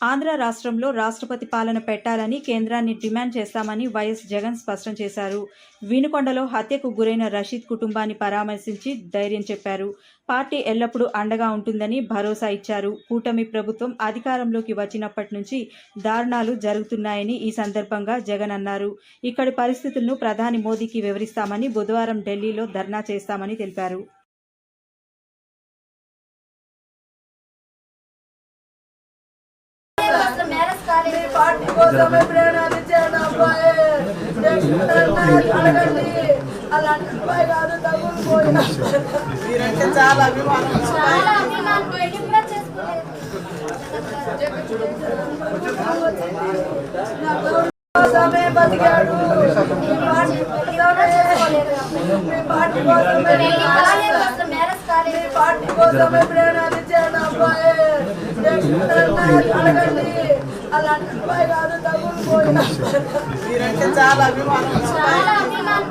ఆంధ్ర రాష్ట్రంలో రాష్ట్రపతి పాలన పెట్టాలని కేంద్రాన్ని డిమాండ్ చేస్తామని వైఎస్ జగన్ స్పష్టం చేశారు. వినుకొండలో హత్యకు గురైన రషీద్ కుటుంబాన్ని పరామర్శించి ధైర్యం చెప్పారు. పార్టీ ఎల్లప్పుడూ అండగా ఉంటుందని భరోసా ఇచ్చారు. కూటమి ప్రభుత్వం అధికారంలోకి వచ్చినప్పటి నుంచి దారుణాలు జరుగుతున్నాయని ఈ సందర్భంగా జగన్ అన్నారు. ఇక్కడి పరిస్థితులను ప్రధాని మోదీకి వివరిస్తామని బుధవారం ఢిల్లీలో ధర్నా చేస్తామని తెలిపారు. మీ పార్టీ కోసమే ప్రేరణ ఇచ్చాను అబ్బాయి అడగండి. అలాంటి అబ్బాయి కాదు తగులు పోయినా మీరంటే చాలా అభిమానం. చాలా అభిమానం. పెళ్ళి కూడా చేసుకోలేదు. నా గౌరవం కోసమే బతికాడు. మీ పార్టీ కోసమే. మీ పార్టీ కోసమే పెళ్ళి కాలేదు అసలు మ్యారేజ్ కాలేదు. మీ పార్టీ కోసమే ప్రేరణ ఇచ్చాను అబ్బాయి అడగండి. అలాంటి అబ్బాయి కాదు తగులు పోయినా మీరంటే చాలా అభిమానం చాలా అభిమానం